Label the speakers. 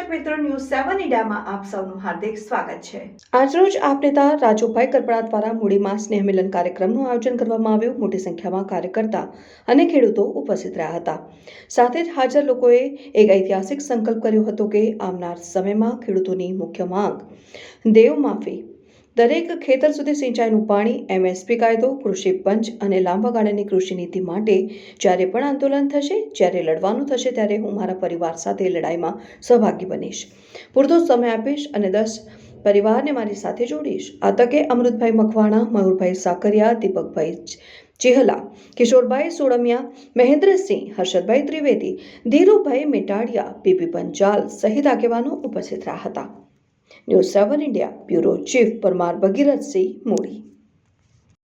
Speaker 1: સેવન ઇન્ડિયામાં આપ સૌનું હાર્દિક સ્વાગત છે.
Speaker 2: આજરોજ આપ નેતા રાજુભાઈ કરપડા દ્વારા મૂડીમાં સ્નેહ મિલન કાર્યક્રમનું આયોજન કરવામાં આવ્યું. મોટી સંખ્યામાં કાર્યકર્તા અને ખેડૂતો ઉપસ્થિત રહ્યા હતા. સાથે જ હાજર લોકોએ એક ઐતિહાસિક સંકલ્પ કર્યો હતો કે આવનાર સમયમાં ખેડૂતોની મુખ્ય માંગ દેવ માફી દરેક ખેતર સુધી સિંચાઈનું પાણી, એમએસપી કાયદો, કૃષિ પંચ અને લાંબા ગાળાની કૃષિ નીતિ માટે જ્યારે પણ આંદોલન થશે, જ્યારે લડવાનું થશે, ત્યારે હું મારા પરિવાર સાથે લડાઈમાં સહભાગી બનીશ. પૂરતો સમય આપીશ અને દસ પરિવારને મારી સાથે જોડીશ. આ તકે અમૃતભાઈ મકવાણા, મયુરભાઈ સાકરિયા, દીપકભાઈ ચેહલા, કિશોરભાઈ સોડમિયા મહેન્દ્રસિંહ, હર્ષદભાઈ ત્રિવેદી, ધીરુભાઈ મેટાડિયા, પીપી પંચાલ સહિત આગેવાનો ઉપસ્થિત રહ્યા હતા. News seven India bureau chief Parmar Bhagirathsinh મોડી